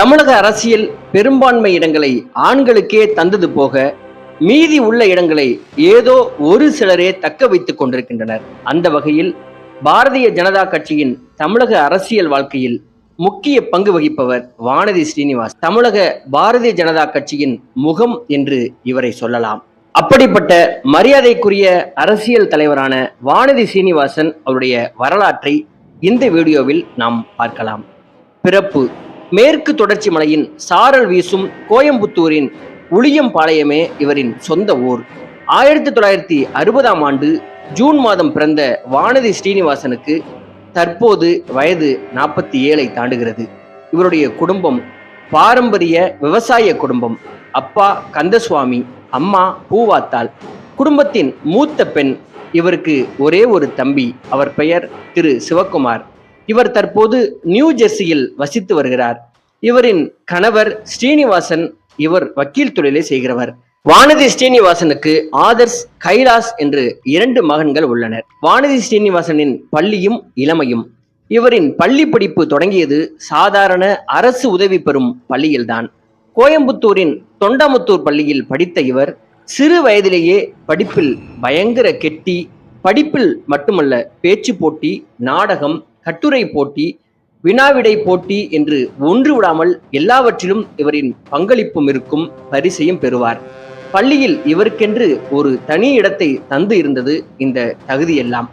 தமிழக அரசியல் பெரும்பான்மை இடங்களை ஆண்களுக்கே தந்தது போக மீதி உள்ள இடங்களை ஏதோ ஒரு சிலரே தக்க வைத்துக் கொண்டிருக்கின்றனர். அந்த வகையில் பாரதிய ஜனதா கட்சியின் தமிழக அரசியல் வாழ்க்கையில் முக்கிய பங்கு வகிப்பவர் வானதி ஸ்ரீனிவாஸ். தமிழக பாரதிய ஜனதா கட்சியின் முகம் என்று இவரை சொல்லலாம். அப்படிப்பட்ட மரியாதைக்குரிய அரசியல் தலைவரான வானதி சீனிவாசன் அவருடைய வரலாற்றை இந்த வீடியோவில் நாம் பார்க்கலாம். பிறப்பு மேற்கு தொடர்ச்சி மலையின் சாரல் வீசும் கோயம்புத்தூரின் உளியம்பாளையமே இவரின் சொந்த ஊர். ஆயிரத்தி தொள்ளாயிரத்தி அறுபதாம் ஆண்டு ஜூன் மாதம் பிறந்த வானதி ஸ்ரீனிவாசனுக்கு தற்போது வயது நாற்பத்தி ஏழை தாண்டுகிறது. இவருடைய குடும்பம் பாரம்பரிய விவசாய குடும்பம். அப்பா கந்தசுவாமி அம்மா பூவாத்தாள். குடும்பத்தின் மூத்த பெண் இவருக்கு ஒரே ஒரு தம்பி. அவர் பெயர் திரு சிவக்குமார். இவர் தற்போது நியூ ஜெர்சியில் வசித்து வருகிறார். இவரின் கணவர் ஸ்ரீனிவாசன் இவர் வக்கீல் தொழிலை செய்கிறவர். வானதி ஸ்ரீனிவாசனுக்கு ஆதர்ஸ் கைலாஸ் என்று இரண்டு மகன்கள் உள்ளனர். வானதி ஸ்ரீனிவாசனின் பள்ளியும் இளமையும். இவரின் பள்ளி படிப்பு தொடங்கியது சாதாரண அரசு உதவி பெறும் பள்ளியில்தான். கோயம்புத்தூரின் தொண்டாமுத்தூர் பள்ளியில் படித்த இவர் சிறு வயதிலேயே படிப்பில் பயங்கர கெட்டி படிப்பில் மட்டுமல்ல பேச்சு போட்டி நாடகம் கட்டுரை போட்டி வினாவிடை போட்டி என்று ஒன்று விடாமல் எல்லாவற்றிலும் இவரின் பங்களிப்பும் இருக்கும் பரிசையும் பெறுவார். பள்ளியில் இவருக்கென்று ஒரு தனி இடத்தை தந்து இருந்தது இந்த தகுதியெல்லாம்.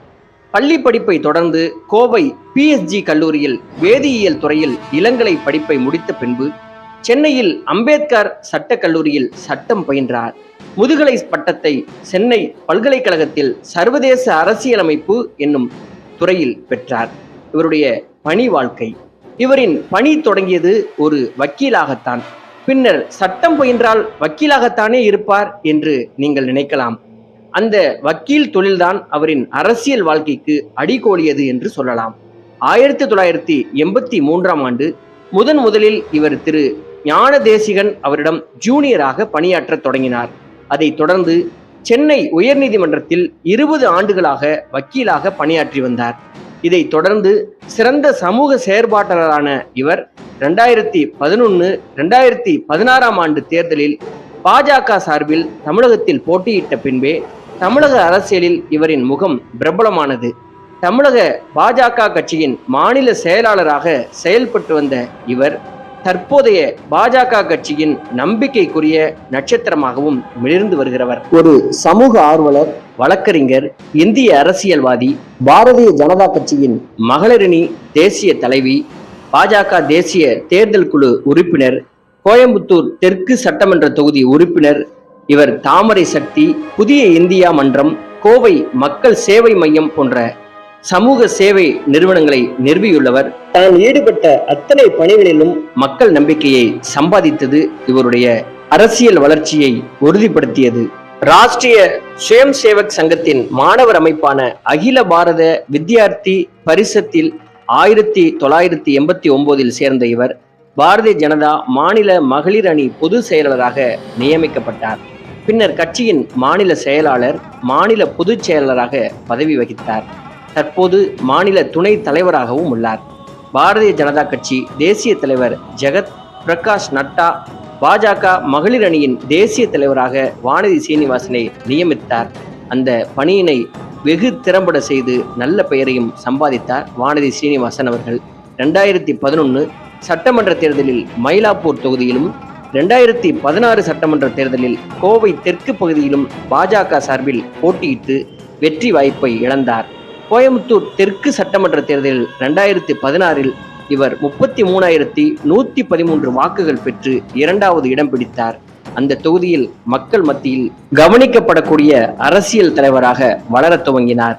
பள்ளி படிப்பை தொடர்ந்து கோவை பிஎஸ்ஜி கல்லூரியில் வேதியியல் துறையில் இளங்கலை படிப்பை முடித்த பின்பு சென்னையில் அம்பேத்கர் சட்டக் கல்லூரியில் சட்டம் பயின்றார். முதுகலை பட்டத்தை சென்னை பல்கலைக்கழகத்தில் சர்வதேச அரசியலமைப்பு என்னும் துறையில் பெற்றார். இவருடைய பணி வாழ்க்கை. இவரின் பணி தொடங்கியது ஒரு வக்கீலாகத்தான். பின்னர் சட்டம் பயின்றால் வக்கீலாகத்தானே இருப்பார் என்று நீங்கள் நினைக்கலாம். அந்த வக்கீல் தொழில்தான் அவரின் அரசியல் வாழ்க்கைக்கு அடிகோலியது என்று சொல்லலாம். ஆயிரத்தி தொள்ளாயிரத்தி எண்பத்தி மூன்றாம் ஆண்டு முதன் முதலில் இவர் திரு. ஞான தேசிகன் அவரிடம் ஜூனியராக பணியாற்றத் தொடங்கினார். அதைத் தொடர்ந்து சென்னை உயர்நீதிமன்றத்தில் இருபது ஆண்டுகளாக வக்கீலாக பணியாற்றி வந்தார். இதை தொடர்ந்து சிறந்த சமூக செயற்பாட்டாளரான இவர் ரெண்டாயிரத்தி பதினொன்று ரெண்டாயிரத்தி பதினாறாம் ஆண்டு தேர்தலில் பாஜக சார்பில் தமிழகத்தில் போட்டியிட்ட பின்பே தமிழக அரசியலில் இவரின் முகம் பிரபலமானது. தமிழக பாஜக கட்சியின் மாநில செயலாளராக செயல்பட்டு வந்த இவர் தற்போதைய பாஜக கட்சியின் நம்பிக்கைக்குரிய நட்சத்திரமாகவும் மிளிர்ந்து வருகிறவர். ஒரு சமூக ஆர்வலர் வழக்கறிஞர் இந்திய அரசியல்வாதி பாரதிய ஜனதா கட்சியின் மகளிரணி தேசிய தலைவி பாஜக தேசிய தேர்தல் குழு உறுப்பினர் கோயம்புத்தூர் தெற்கு சட்டமன்ற தொகுதி உறுப்பினர் இவர் தாமரை சக்தி புதிய இந்தியா மன்றம் கோவை மக்கள் சேவை மையம் போன்ற சமூக சேவை நிறுவனங்களை நிறுவியுள்ளவர். தான் ஈடுபட்ட அத்தனை பணிகளிலும் மக்கள் நம்பிக்கையை சம்பாதித்தது இவருடைய அரசியல் வளர்ச்சியை உறுதிப்படுத்தியது. ராஷ்டிரிய சுயம் சேவக் சங்கத்தின் மாணவர் அமைப்பான அகில பாரத வித்யார்த்தி பரிஷத்தில் ஆயிரத்தி தொள்ளாயிரத்தி எண்பத்தி ஒன்பதில் சேர்ந்த இவர் பாரதிய ஜனதா மாநில மகளிர் அணி பொதுச் செயலாளராக நியமிக்கப்பட்டார். பின்னர் கட்சியின் மாநில செயலாளர் மாநில பொதுச் செயலாளராக பதவி வகித்தார். தற்போது மாநில துணை தலைவராகவும் உள்ளார். பாரதிய ஜனதா கட்சி தேசிய தலைவர் ஜெகத் பிரகாஷ் நட்டா பாஜக மகளிர் அணியின் தேசிய தலைவராக வானதி சீனிவாசனை நியமித்தார். அந்த பணியினை வெகு திறம்பட செய்து நல்ல பெயரையும் சம்பாதித்தார் வானதி சீனிவாசன் அவர்கள். ரெண்டாயிரத்தி பதினொன்று சட்டமன்ற தேர்தலில் மயிலாப்பூர் தொகுதியிலும் ரெண்டாயிரத்தி பதினாறு சட்டமன்ற தேர்தலில் கோவை தெற்கு பகுதியிலும் பாஜக சார்பில் போட்டியிட்டு வெற்றி வாய்ப்பை இழந்தார். கோயம்புத்தூர் தெற்கு சட்டமன்ற தேர்தலில் ரெண்டாயிரத்தி பதினாறில் இவர் முப்பத்தி மூணாயிரத்தி நூற்றி பதிமூன்று வாக்குகள் பெற்று இரண்டாவது இடம் பிடித்தார். அந்த தொகுதியில் மக்கள் மத்தியில் கவனிக்கப்படக்கூடிய அரசியல் தலைவராக வளர துவங்கினார்.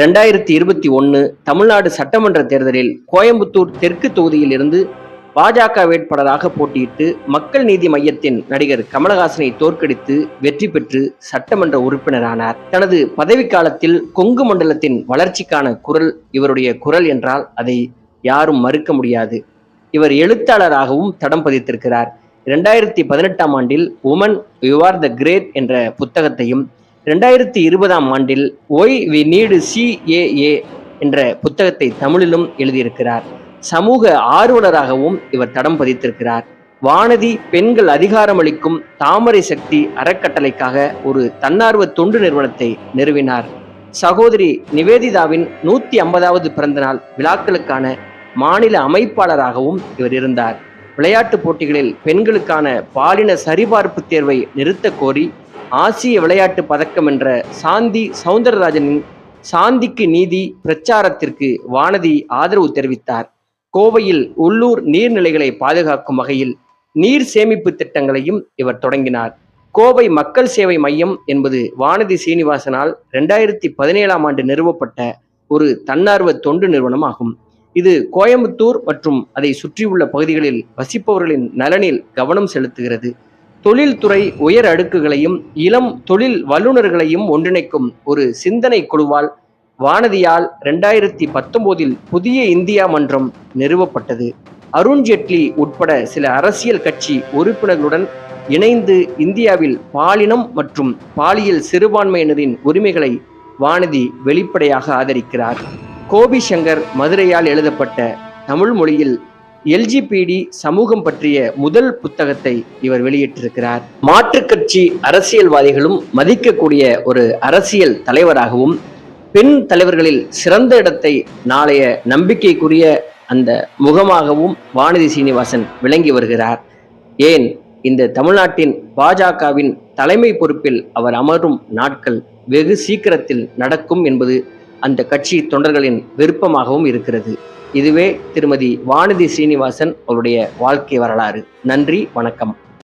ரெண்டாயிரத்தி இருபத்தி ஒன்று தமிழ்நாடு சட்டமன்ற தேர்தலில் கோயம்புத்தூர் தெற்கு தொகுதியில் இருந்து பாஜக வேட்பாளராக போட்டியிட்டு மக்கள் நீதி மையத்தின் நடிகர் கமலஹாசனை தோற்கடித்து வெற்றி பெற்று சட்டமன்ற உறுப்பினரானார். தனது பதவிக்காலத்தில் கொங்கு மண்டலத்தின் வளர்ச்சிக்கான குரல் இவருடைய குரல் என்றால் அதை யாரும் மறுக்க முடியாது. இவர் எழுத்தாளராகவும் தடம் பதித்திருக்கிறார். இரண்டாயிரத்தி பதினெட்டாம் ஆண்டில் woman you are the great என்ற புத்தகத்தையும் இரண்டாயிரத்தி இருபதாம் ஆண்டில் ஒய் வி நீடு சிஏஏ என்ற புத்தகத்தை தமிழிலும் எழுதியிருக்கிறார். சமூக ஆர்வலராகவும் இவர் தடம் பதித்திருக்கிறார். வானதி பெண்கள் அதிகாரமளிக்கும் தாமரை சக்தி அறக்கட்டளைக்காக ஒரு தன்னார்வ தொண்டு நிறுவனத்தை நிறுவினார். சகோதரி நிவேதிதாவின் நூத்தி ஐம்பதாவது பிறந்தநாள் விழாக்களுக்கான மாநில அமைப்பாளராகவும் இவர் இருந்தார். விளையாட்டுப் போட்டிகளில் பெண்களுக்கான பாலின சரிபார்ப்பு தேர்வை நிறுத்த கோரி ஆசிய விளையாட்டு பதக்கம் என்ற சாந்தி சவுந்தரராஜனின் சாந்திக்கு நீதி பிரச்சாரத்திற்கு வானதி ஆதரவு தெரிவித்தார். கோவையில் உள்ளூர் நீர்நிலைகளை பாதுகாக்கும் வகையில் நீர் சேமிப்பு திட்டங்களையும் இவர் தொடங்கினார். கோவை மக்கள் சேவை மையம் என்பது வானதி சீனிவாசனால் ரெண்டாயிரத்தி பதினேழாம் ஆண்டு நிறுவப்பட்ட ஒரு தன்னார்வ தொண்டு நிறுவனம் ஆகும் இது கோயம்புத்தூர் மற்றும் அதை சுற்றியுள்ள பகுதிகளில் வசிப்பவர்களின் நலனில் கவனம் செலுத்துகிறது. தொழில்துறை உயர் அடுக்குகளையும் இளம் தொழில் வல்லுநர்களையும் ஒன்றிணைக்கும் ஒரு சிந்தனை குழுவால் வானதியால் ரெண்டாயிரத்தி பத்தொன்பதில் புதிய இந்தியா மன்றம் நிறுவப்பட்டது. அருண்ஜேட்லி உட்பட சில அரசியல் கட்சி உறுப்பினர்களுடன் இணைந்து இந்தியாவில் பாலினம் மற்றும் பாலியல் சிறுபான்மையினரின் உரிமைகளை வானதி வெளிப்படையாக ஆதரிக்கிறார். கோபி சங்கர் மதுரையால் எழுதப்பட்ட தமிழ் மொழியில் எல்ஜிபிடி சமூகம் பற்றிய முதல் புத்தகத்தை இவர் வெளியிட்டிருக்கிறார். மாற்றுக்கட்சி அரசியல்வாதிகளும் மதிக்கக்கூடிய ஒரு அரசியல் தலைவராகவும் பெண் தலைவர்களில் சிறந்த இடத்தை நாளைய நம்பிக்கைக்குரிய அந்த முகமாகவும் வானதி சீனிவாசன் விளங்கி வருகிறார். ஏன்? இந்த தமிழ்நாட்டின் பாஜகவின் தலைமை பொறுப்பில் அவர் அமரும் நாட்கள் வெகு சீக்கிரத்தில் நடக்கும் என்பது அந்த கட்சி தொண்டர்களின் விருப்பமாகவும் இருக்கிறது. இதுவே திருமதி வானதி சீனிவாசன் அவருடைய வாழ்க்கை வரலாறு. நன்றி வணக்கம்.